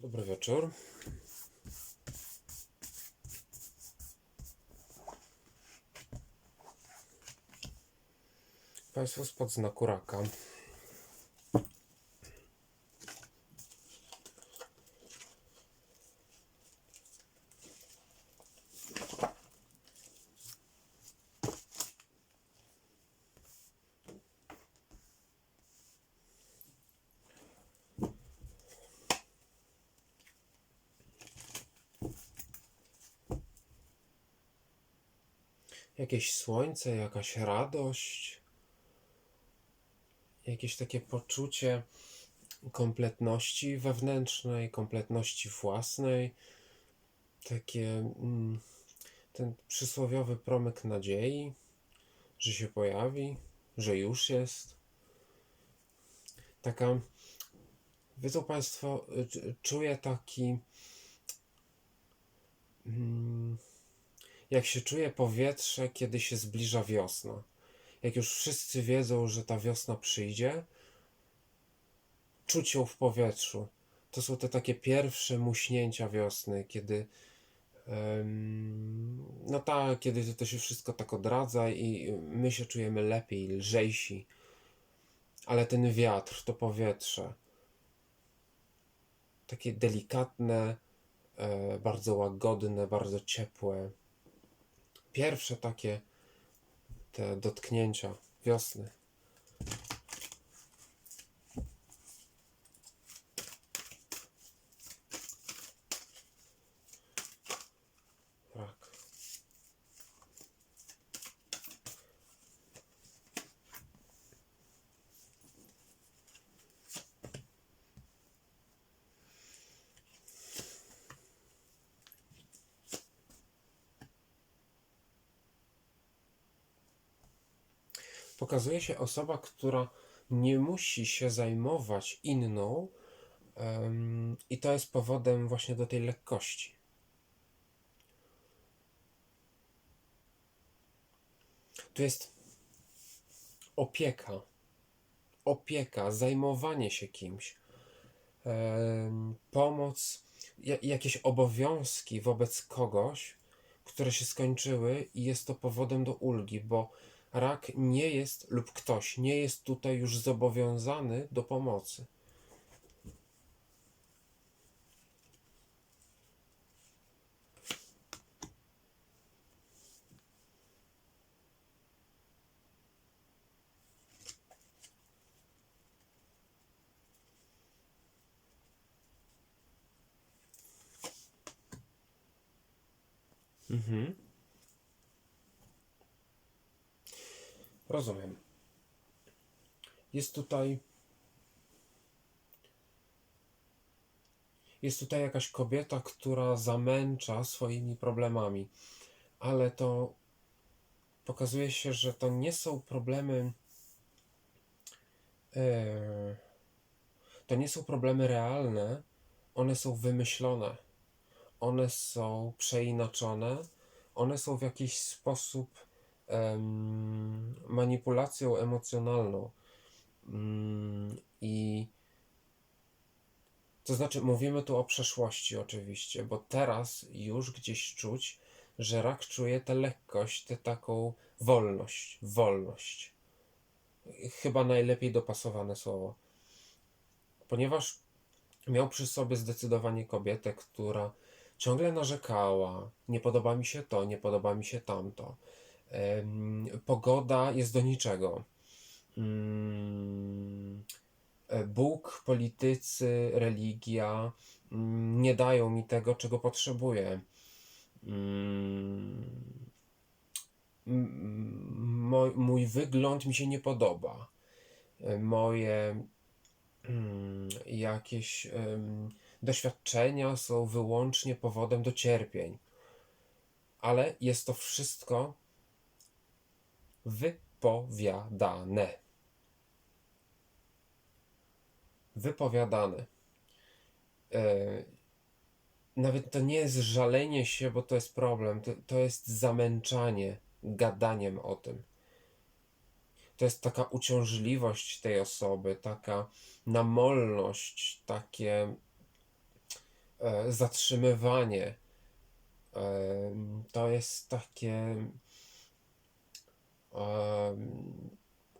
Dobry wieczór. Państwo spod znaku raka. Jakieś słońce, jakaś radość, jakieś takie poczucie kompletności wewnętrznej, kompletności własnej, takie mm, ten przysłowiowy promyk nadziei, że się pojawi, że już jest. Taka, wiedzą Państwo, y, czuję taki. Mm, jak się czuje powietrze, kiedy się zbliża wiosna. Jak już wszyscy wiedzą, że ta wiosna przyjdzie, czuć ją w powietrzu. To są te takie pierwsze muśnięcia wiosny, kiedy no tak, kiedy to się wszystko tak odradza i my się czujemy lepiej, lżejsi. Ale ten wiatr, to powietrze, takie delikatne, e, bardzo łagodne, bardzo ciepłe. Pierwsze takie te dotknięcia wiosny. Pokazuje się osoba, która nie musi się zajmować inną, em, i to jest powodem właśnie do tej lekkości. Tu jest opieka, opieka, zajmowanie się kimś, em, pomoc, ja- jakieś obowiązki wobec kogoś, które się skończyły, i jest to powodem do ulgi, bo rak nie jest, lub ktoś nie jest tutaj już zobowiązany do pomocy. Mhm. Rozumiem. Jest tutaj. Jest tutaj jakaś kobieta, która zamęcza swoimi problemami, ale to pokazuje się, że to nie są problemy. e, to nie są problemy realne, one są wymyślone, one są przeinaczone, one są w jakiś sposób manipulacją emocjonalną. Mm, I to znaczy, mówimy tu o przeszłości, oczywiście, bo teraz już gdzieś czuć, że rak czuje tę lekkość, tę taką wolność. Wolność. Chyba najlepiej dopasowane słowo. Ponieważ miał przy sobie zdecydowanie kobietę, która ciągle narzekała: Nie podoba mi się to, nie podoba mi się tamto. Pogoda jest do niczego. Mm, Bóg, politycy, religia mm, nie dają mi tego, czego potrzebuję. Mm, m- Mój, mój wygląd mi się nie podoba. Moje mm, jakieś doświadczenia są wyłącznie powodem do cierpień. Ale jest to wszystko wypowiadane. Wypowiadane. E, nawet to nie jest żalenie się, bo to jest problem. To, to jest zamęczanie gadaniem o tym. To jest taka uciążliwość tej osoby, taka namolność, takie e, zatrzymywanie. Em, To jest takie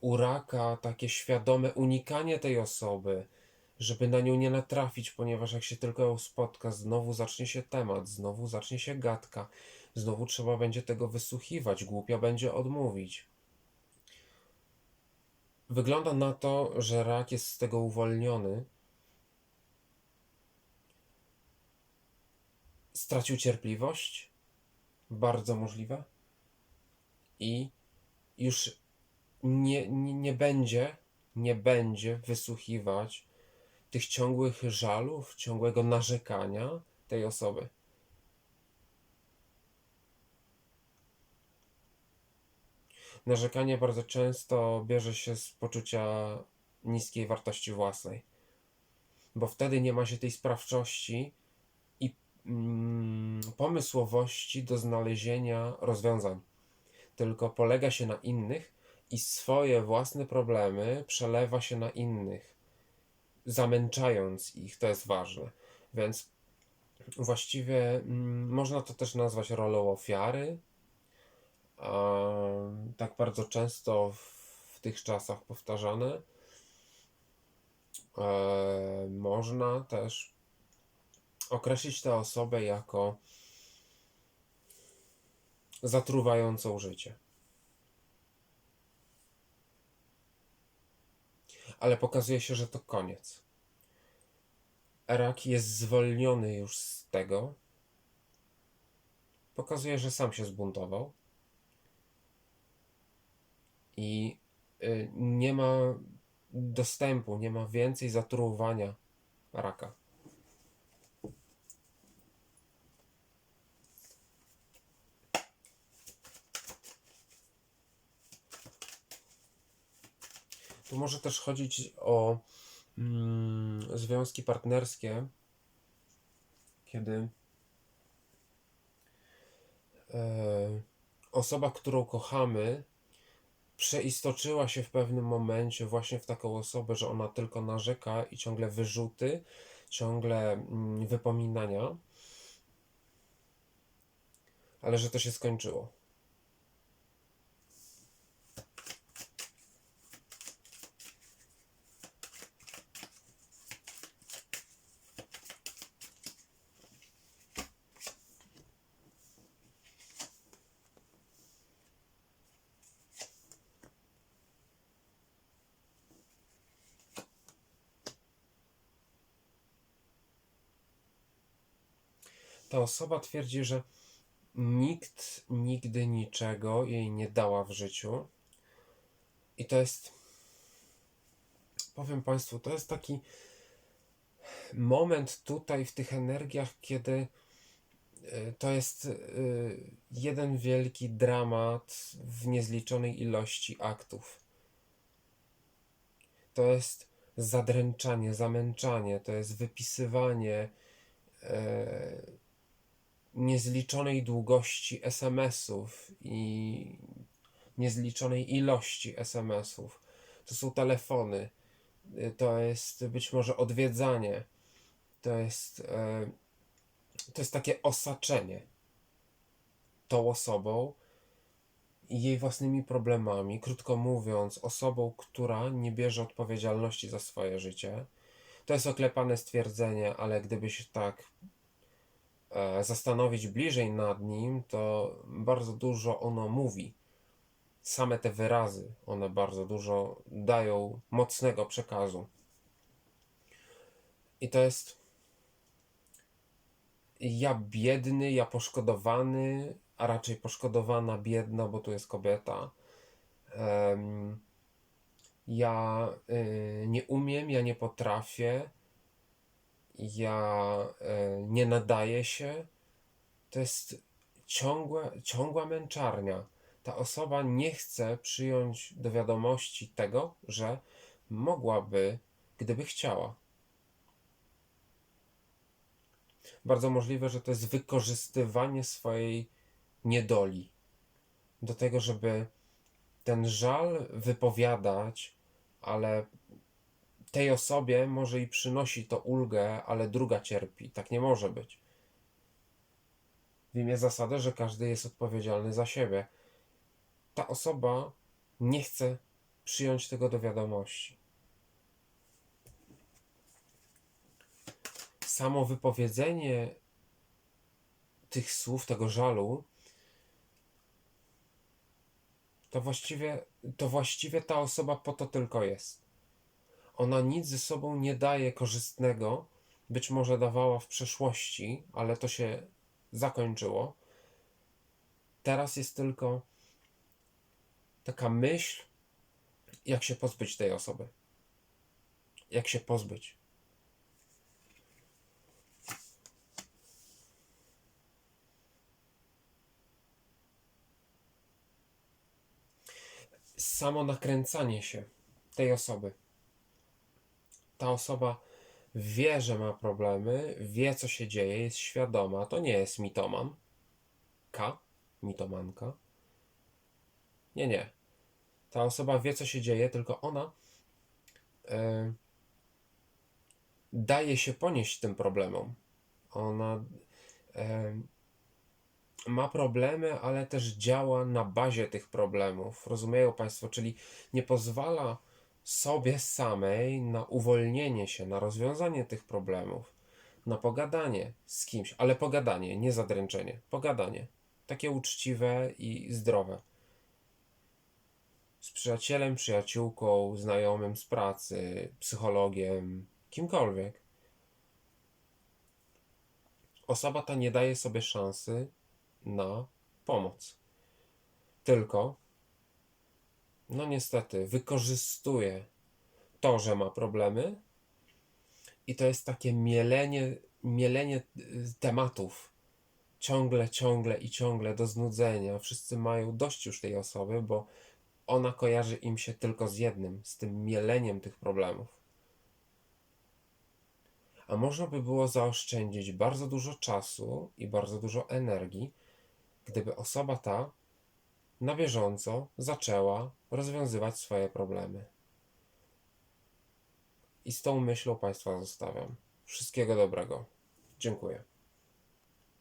u raka takie świadome unikanie tej osoby, żeby na nią nie natrafić, ponieważ jak się tylko ją spotka, znowu zacznie się temat, znowu zacznie się gadka, znowu trzeba będzie tego wysłuchiwać, głupio będzie odmówić. Wygląda na to, że rak jest z tego uwolniony. Stracił cierpliwość, bardzo możliwe, i już nie, nie, nie będzie, nie będzie wysłuchiwać tych ciągłych żalów, ciągłego narzekania tej osoby. Narzekanie bardzo często bierze się z poczucia niskiej wartości własnej, bo wtedy nie ma się tej sprawczości i mm, pomysłowości do znalezienia rozwiązań, tylko polega się na innych i swoje własne problemy przelewa się na innych, zamęczając ich, to jest ważne. Więc właściwie mm, można to też nazwać rolą ofiary, tak bardzo często w, w tych czasach powtarzane. E, można też określić tę osobę jako zatruwającą życie. Ale pokazuje się, że to koniec. Rak jest zwolniony już z tego. Pokazuje, że sam się zbuntował. I y, nie ma dostępu, nie ma więcej zatruwania raka. Tu może też chodzić o mm, związki partnerskie, kiedy e, osoba, którą kochamy, przeistoczyła się w pewnym momencie właśnie w taką osobę, że ona tylko narzeka i ciągle wyrzuty, ciągle mm, wypominania, ale że to się skończyło. Ta osoba twierdzi, że nikt nigdy niczego jej nie dała w życiu. I to jest, powiem Państwu, to jest taki moment tutaj w tych energiach, kiedy y, to jest y, jeden wielki dramat w niezliczonej ilości aktów. To jest zadręczanie, zamęczanie, to jest wypisywanie e, niezliczonej długości SMS-ów i niezliczonej ilości SMS-ów. To są telefony, y, to jest być może odwiedzanie, to jest, e, to jest takie osaczenie tą osobą i jej własnymi problemami. Krótko mówiąc, osobą, która nie bierze odpowiedzialności za swoje życie. To jest oklepane stwierdzenie, ale gdyby się tak zastanowić bliżej nad nim, to bardzo dużo ono mówi. Same te wyrazy, one bardzo dużo dają mocnego przekazu. I to jest ja biedny, ja poszkodowany, a raczej poszkodowana, biedna, bo tu jest kobieta. Ja y, nie umiem, ja nie potrafię, ja y, nie nadaję się. To jest ciągła, ciągła męczarnia. Ta osoba nie chce przyjąć do wiadomości tego, że mogłaby, gdyby chciała. Bardzo możliwe, że to jest wykorzystywanie swojej niedoli do tego, żeby ten żal wypowiadać, ale tej osobie może i przynosi to ulgę, ale druga cierpi. Tak nie może być. W imię zasady, że każdy jest odpowiedzialny za siebie. Ta osoba nie chce przyjąć tego do wiadomości. Samo wypowiedzenie tych słów, tego żalu, to właściwie, to właściwie ta osoba po to tylko jest. Ona nic ze sobą nie daje korzystnego, być może dawała w przeszłości, ale to się zakończyło. Teraz jest tylko taka myśl, jak się pozbyć tej osoby. Jak się pozbyć. Samo nakręcanie się tej osoby. Ta osoba wie, że ma problemy, wie, co się dzieje, jest świadoma. To nie jest mitoman. K, mitomanka. Nie, nie. Ta osoba wie, co się dzieje, tylko ona e, daje się ponieść tym problemom. Ona e, ma problemy, ale też działa na bazie tych problemów. Rozumieją Państwo? Czyli nie pozwala sobie samej na uwolnienie się, na rozwiązanie tych problemów, na pogadanie z kimś, ale pogadanie, nie zadręczenie. Pogadanie. Takie uczciwe i zdrowe. Z przyjacielem, przyjaciółką, znajomym z pracy, psychologiem, kimkolwiek. Osoba ta nie daje sobie szansy na pomoc. Tylko, no niestety, wykorzystuje to, że ma problemy i to jest takie mielenie, mielenie y, tematów. Ciągle, ciągle i ciągle do znudzenia. Wszyscy mają dość już tej osoby, bo ona kojarzy im się tylko z jednym, z tym mieleniem tych problemów. A można by było zaoszczędzić bardzo dużo czasu i bardzo dużo energii, gdyby osoba ta na bieżąco zaczęła rozwiązywać swoje problemy. I z tą myślą Państwa zostawiam. Wszystkiego dobrego. Dziękuję.